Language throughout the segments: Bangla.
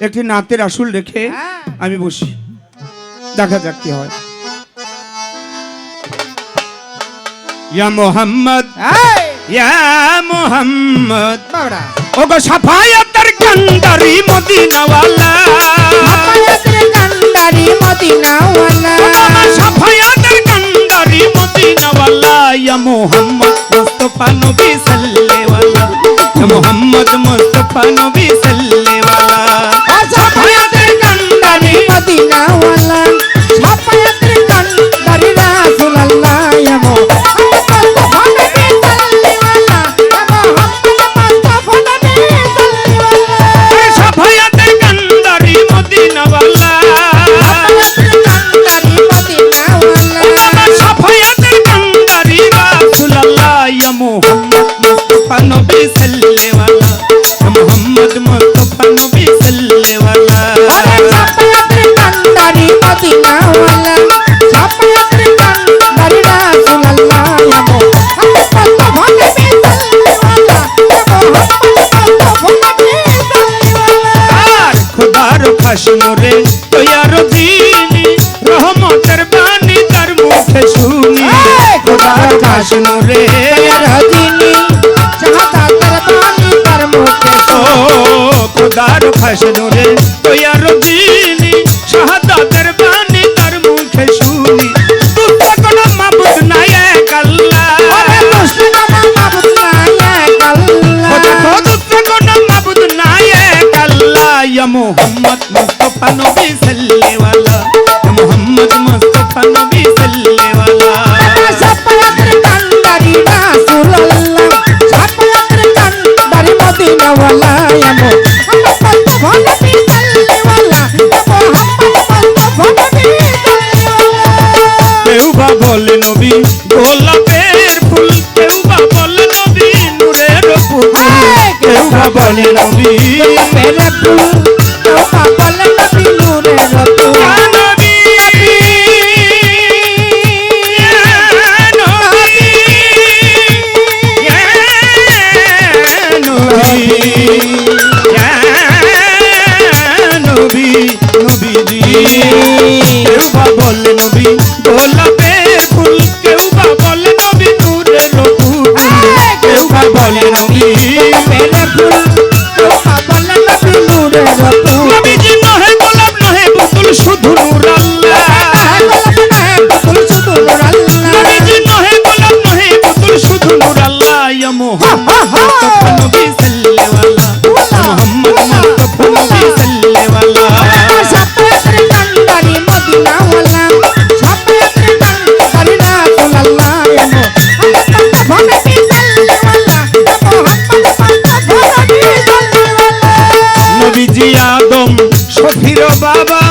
একটি নাতের আসল রেখে হ্যাঁ। আমি বসি। দেখা যাক কি হয়। ইয়া মোহাম্মদ। ইয়া মোহাম্মদ। ওগো সাফায়াতের কান্দারি মদিনাওয়ালা। আপনাদের কান্দারি মদিনাওয়ালা। সাফায়াতের কান্দারি মদিনাওয়ালা। ইয়া মোহাম্মদ মুস্তাফা নবী সাল্লেওয়ালা ইয়া মোহাম্মদ মুস্তাফা নবী খোদার খোদার খাসমরে তৈয়ার দিনি শাহাদাতের বাণী তার মুখে শুনি। তুতে কোন মাবুদ নাই এক আল্লাহ খোদা খোদুতে কোন মাবুদ নাই এক আল্লাহ ইয়া মুহাম্মদ মুস্তাফা নবী সাল্লেওয়ালা ইয়া নবী আল্লাহ ইয়া মুহাম্মদ নবী সাল্লেওয়ালা মুহাম্মদ মুস্তাফা নবী সাল্লেওয়ালা নবীজি আদম সফির বাবা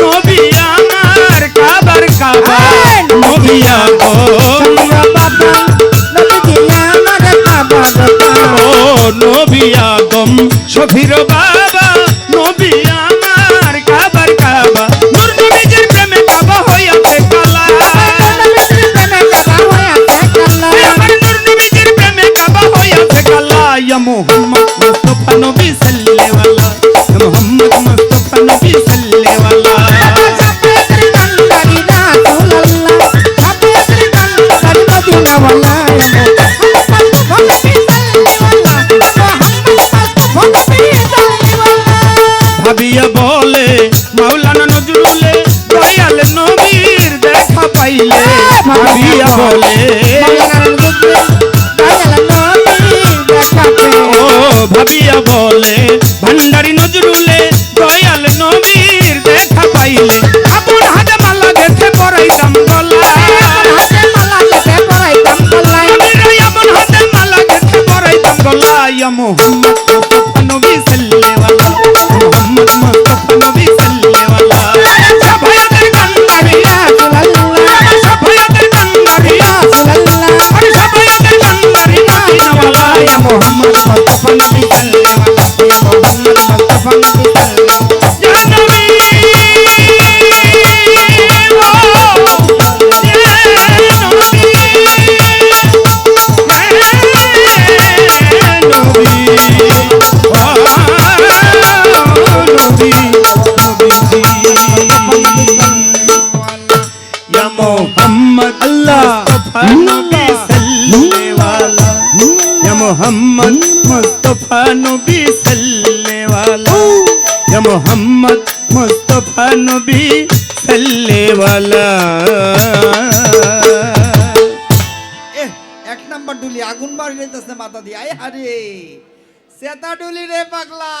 নবী আমার কাবার কাবা নবী আদম নবী আগম সফির বাবা নবী আমার কাবার কাবা। নূর নবীজির প্রেমে কাবা হইয়াছে কালা। আমার নূর নবীজির প্রেমে কাবা হইয়াছে কালা। ইয়া মুহাম্মদ বলে। ভাবিয়া বলে ভান্ডারি নজরুলে দয়াল নবীর দেখা পাইলে। আপন হাতে মালা গেছে পরাইতাম গলা মুহাম্মদ নবী সাল্লেওয়ালা মুহাম্মদ মোহাম্মদ মুস্তফা নবী সাল্লেওয়ালা। ইয়া মোহাম্মদ মুস্তফা নবী সাল্লেওয়ালা। এক নাম্বার ডুলি আগুন বাড়ি মাথা দিয়ে। আয় হারে। সেতা ডুলি রে পাগলা।